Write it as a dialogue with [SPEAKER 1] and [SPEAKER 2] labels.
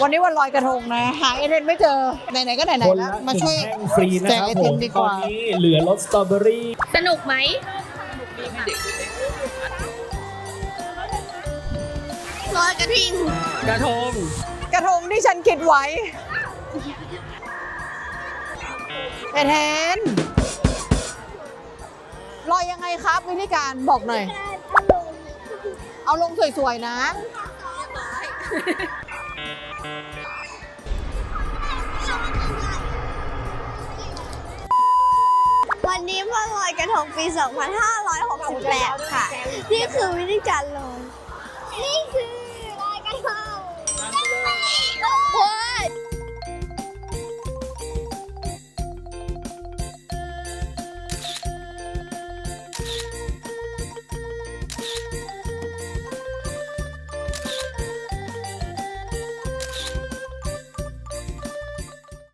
[SPEAKER 1] วันนี้วันลอยกระทงนะ หาไอเทนไม่เจอ ไหนๆก็ไหน
[SPEAKER 2] คน
[SPEAKER 1] ๆแล้ว
[SPEAKER 2] ละ
[SPEAKER 1] มาช่วย
[SPEAKER 2] หนึ่งแท่งฟรีนะ
[SPEAKER 1] แจ
[SPEAKER 2] ค
[SPEAKER 1] ก
[SPEAKER 2] รับ
[SPEAKER 1] ไอ
[SPEAKER 2] ผ
[SPEAKER 1] ติม
[SPEAKER 2] ม
[SPEAKER 1] ดี
[SPEAKER 2] ต
[SPEAKER 1] ก
[SPEAKER 2] อน
[SPEAKER 1] ว่า
[SPEAKER 2] นี้เหลือรสสตรอเบอรี่
[SPEAKER 3] สนุกไหม
[SPEAKER 4] ลอยกระทิง
[SPEAKER 2] กระทง
[SPEAKER 1] กระทงที่ฉันคิดไว้ไอเทนลอยยังไงครับวิธีการบอกหน่อย เอาลงสวยๆนะั
[SPEAKER 4] นนี้มาลอยกระทงปี 2568 ค่ะ นี่คือวิธีการลอย